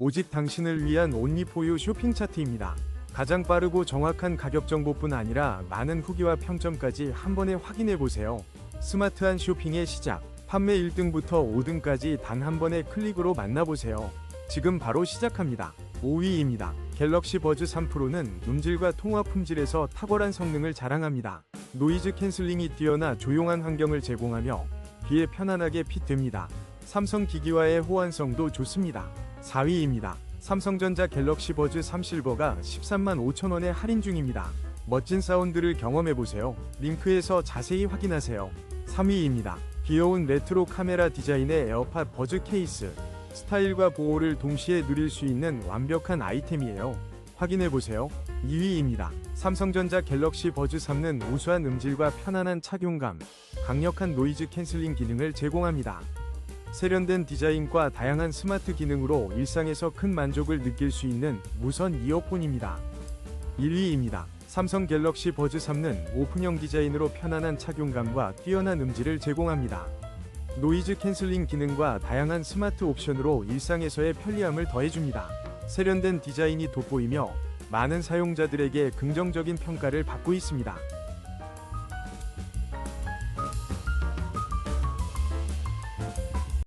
오직 당신을 위한 온리포유 쇼핑 차트입니다. 가장 빠르고 정확한 가격 정보뿐 아니라 많은 후기와 평점까지 한 번에 확인해 보세요. 스마트한 쇼핑의 시작. 판매 1등부터 5등까지 단 한 번의 클릭으로 만나보세요. 지금 바로 시작합니다. 5위입니다. 갤럭시 버즈 3 프로는 음질과 통화 품질에서 탁월한 성능을 자랑합니다. 노이즈 캔슬링이 뛰어나 조용한 환경을 제공하며 귀에 편안하게 핏됩니다. 삼성 기기와의 호환성도 좋습니다. 4위입니다. 삼성전자 갤럭시 버즈 3 실버가 13만 5천원에 할인 중입니다. 멋진 사운드를 경험해보세요. 링크에서 자세히 확인하세요. 3위입니다. 귀여운 레트로 카메라 디자인의 에어팟 버즈 케이스. 스타일과 보호를 동시에 누릴 수 있는 완벽한 아이템이에요. 확인해보세요. 2위입니다. 삼성전자 갤럭시 버즈 3는 우수한 음질과 편안한 착용감, 강력한 노이즈 캔슬링 기능을 제공합니다. 세련된 디자인과 다양한 스마트 기능으로 일상에서 큰 만족을 느낄 수 있는 무선 이어폰입니다. 1위입니다. 삼성 갤럭시 버즈 3는 오픈형 디자인으로 편안한 착용감과 뛰어난 음질을 제공합니다. 노이즈 캔슬링 기능과 다양한 스마트 옵션으로 일상에서의 편리함을 더해줍니다. 세련된 디자인이 돋보이며 많은 사용자들에게 긍정적인 평가를 받고 있습니다.